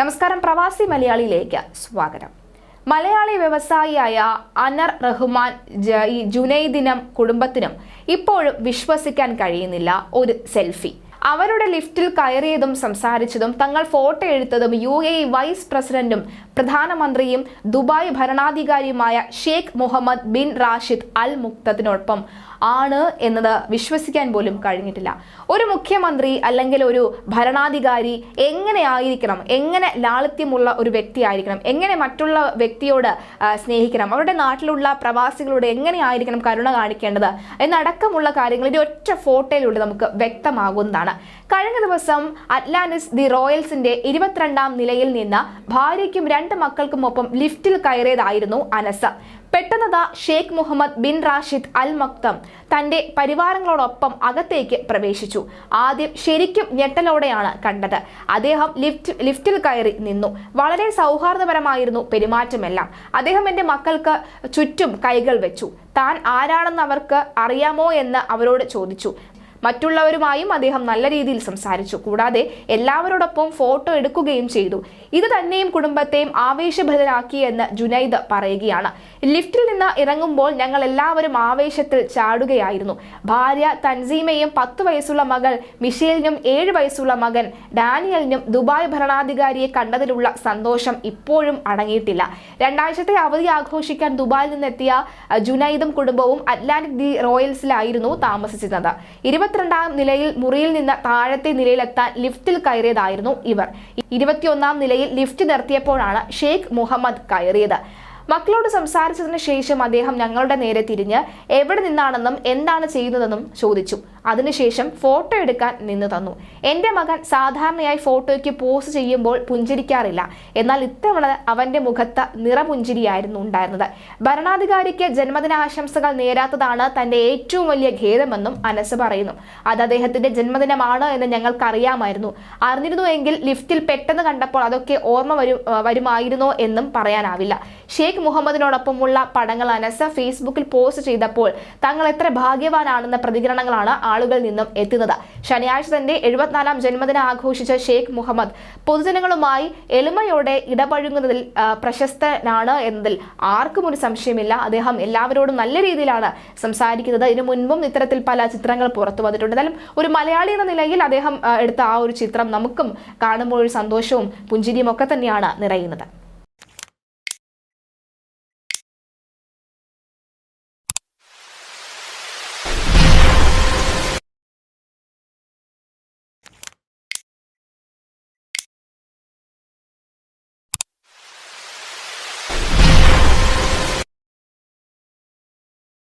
നമസ്കാരം പ്രവാസി മലയാളിയിലേക്ക് സ്വാഗതം. മലയാളി വ്യവസായിയായ അനർ റഹ്മാൻ ജുനൈദിനം കുടുംബത്തിനും ഇപ്പോഴും വിശ്വസിക്കാൻ കഴിയുന്നില്ല ഒരു സെൽഫി. അവരുടെ ലിഫ്റ്റിൽ കയറിയതും സംസാരിച്ചതും തങ്ങൾ ഫോട്ടോ എടുത്തതും യു എ വൈസ് പ്രസിഡന്റും പ്രധാനമന്ത്രിയും Dubai ഭരണാധികാരിയുമായ Sheikh Mohammed bin Rashid Al മുക്തത്തിനൊപ്പം ആണ് എന്നത് വിശ്വസിക്കാൻ പോലും കഴിഞ്ഞിട്ടില്ല. ഒരു മുഖ്യമന്ത്രി അല്ലെങ്കിൽ ഒരു ഭരണാധികാരി എങ്ങനെ ആയിരിക്കണം? എങ്ങനെ ലാളിത്യമുള്ള ഒരു വ്യക്തിയായിരിക്കണം എങ്ങനെ മറ്റുള്ള വ്യക്തിയോട് സ്നേഹിക്കണം? അവരുടെ നാട്ടിലുള്ള പ്രവാസികളോട് എങ്ങനെ ആയിരിക്കണം കരുണ കാണിക്കേണ്ടത്? എന്നടക്കമുള്ള കാര്യങ്ങൾ ഒരു ഒറ്റ ഫോട്ടോയിലൂടെ നമുക്ക് വ്യക്തമാകുന്നതാണ്. കഴിഞ്ഞ ദിവസം അറ്റ്ലാന്റിസ് ദി റോയൽസിന്റെ ഇരുപത്തിരണ്ടാം നിലയിൽ നിന്ന് ഭാര്യയ്ക്കും രണ്ട് മക്കൾക്കും ഒപ്പം ലിഫ്റ്റിൽ കയറിയതായിരുന്നു Anas. പെട്ടെന്നതാ Sheikh Mohammed bin Rashid Al Maktoum തന്റെ പരിവാരങ്ങളോടൊപ്പം അകത്തേക്ക് പ്രവേശിച്ചു. ആദ്യം ശരിക്കും ഞെട്ടലോടെയാണ് കണ്ടത്. അദ്ദേഹം ലിഫ്റ്റ് ലിഫ്റ്റിൽ കയറി നിന്നു. വളരെ സൗഹാർദ്ദപരമായിരുന്നു പെരുമാറ്റമെല്ലാം. അദ്ദേഹം എന്റെ മക്കൾക്ക് ചുറ്റും കൈകൾ വെച്ചു. താൻ ആരാണെന്ന് അവർക്ക് അറിയാമോ എന്ന് അവരോട് ചോദിച്ചു. മറ്റുള്ളവരുമായും അദ്ദേഹം നല്ല രീതിയിൽ സംസാരിച്ചു. കൂടാതെ എല്ലാവരോടൊപ്പം ഫോട്ടോ എടുക്കുകയും ചെയ്തു. ഇത് തന്നെയും കുടുംബത്തെയും ആവേശഭരിതരാക്കി എന്ന് ജുനൈദ് പറയുകയാണ്. ലിഫ്റ്റിൽ നിന്ന് ഇറങ്ങുമ്പോൾ ഞങ്ങൾ എല്ലാവരും ആവേശത്തിൽ ചാടുകയായിരുന്നു. ഭാര്യ തൻസീമയും പത്ത് വയസ്സുള്ള മകൾ മിഷേലിനും ഏഴ് വയസ്സുള്ള മകൻ ഡാനിയലിനും ദുബായ് ഭരണാധികാരിയെ കണ്ടതിലുള്ള സന്തോഷം ഇപ്പോഴും അടങ്ങിയിട്ടില്ല. രണ്ടാഴ്ചത്തെ അവധി ആഘോഷിക്കാൻ ദുബായിൽ നിന്നെത്തിയ ജുനൈദും കുടുംബവും അറ്റ്ലാന്റിക് ദി റോയൽസിലായിരുന്നു താമസിച്ചിരുന്നത്. ഇരുപത്തിരണ്ടാം നിലയിൽ മുറിയിൽ നിന്ന് താഴത്തെ നിലയിലെത്താൻ ലിഫ്റ്റിൽ കയറിയതായിരുന്നു ഇവർ. ഇരുപത്തിയൊന്നാം നിലയിൽ ലിഫ്റ്റ് നിർത്തിയപ്പോഴാണ് ഷെയ്ഖ് മുഹമ്മദ് കയറിയത്. മക്കളോട് സംസാരിച്ചതിന് ശേഷം അദ്ദേഹം ഞങ്ങളുടെ നേരെ തിരിഞ്ഞ് എവിടെ നിന്നാണെന്നും എന്താണ് ചെയ്യുന്നതെന്നും ചോദിച്ചു. അതിനുശേഷം ഫോട്ടോ എടുക്കാൻ നിന്ന് തന്നു. എന്റെ മകൻ സാധാരണയായി ഫോട്ടോയ്ക്ക് പോസ് ചെയ്യുമ്പോൾ പുഞ്ചിരിക്കാറില്ല. എന്നാൽ ഇത്തവണ അവന്റെ മുഖത്ത് നിറപുഞ്ചിരിയായിരുന്നു ഉണ്ടായിരുന്നത്. ഭരണാധികാരിക്ക് ജന്മദിനാശംസകൾ നേരാത്തതാണ് തന്റെ ഏറ്റവും വലിയ ഖേദമെന്നും അനസ് പറയുന്നു. അത് അദ്ദേഹത്തിന്റെ ജന്മദിനമാണ് എന്ന് ഞങ്ങൾക്കറിയാമായിരുന്നു. അറിഞ്ഞിരുന്നുവെങ്കിൽ ലിഫ്റ്റിൽ പെട്ടെന്ന് കണ്ടപ്പോൾ അതൊക്കെ ഓർമ്മ വരും വരുമായിരുന്നോ എന്നും പറയാനാവില്ല. ഷെയ്ഖ് മുഹമ്മദിനോടൊപ്പമുള്ള പടങ്ങൾ അനസ് ഫേസ്ബുക്കിൽ പോസ്റ്റ് ചെയ്തപ്പോൾ തങ്ങൾ എത്ര ഭാഗ്യവാനാണെന്ന പ്രതികരണങ്ങളാണ് ആളുകളിൽ നിന്നും എത്തുന്നത്. ശനിയാഴ്ച തന്റെ എഴുപത്തിനാലാം ജന്മദിനം ആഘോഷിച്ച ഷെയ്ഖ് മുഹമ്മദ് പൊതുജനങ്ങളുമായി എളിമയോടെ ഇടപഴകുന്നതിൽ പ്രശസ്തനാണ് എന്നതിൽ ആർക്കും ഒരു സംശയമില്ല. അദ്ദേഹം എല്ലാവരോടും നല്ല രീതിയിലാണ് സംസാരിക്കുന്നത്. ഇതിനു മുൻപും ഇത്തരത്തിൽ പല ചിത്രങ്ങൾ പുറത്തു വന്നിട്ടുണ്ട്. എന്നാലും ഒരു മലയാളി എന്ന നിലയിൽ അദ്ദേഹം എടുത്ത ആ ഒരു ചിത്രം നമുക്കും കാണുമ്പോൾ ഒരു സന്തോഷവും പുഞ്ചിരിയും ഒക്കെ തന്നെയാണ് നിറയുന്നത്.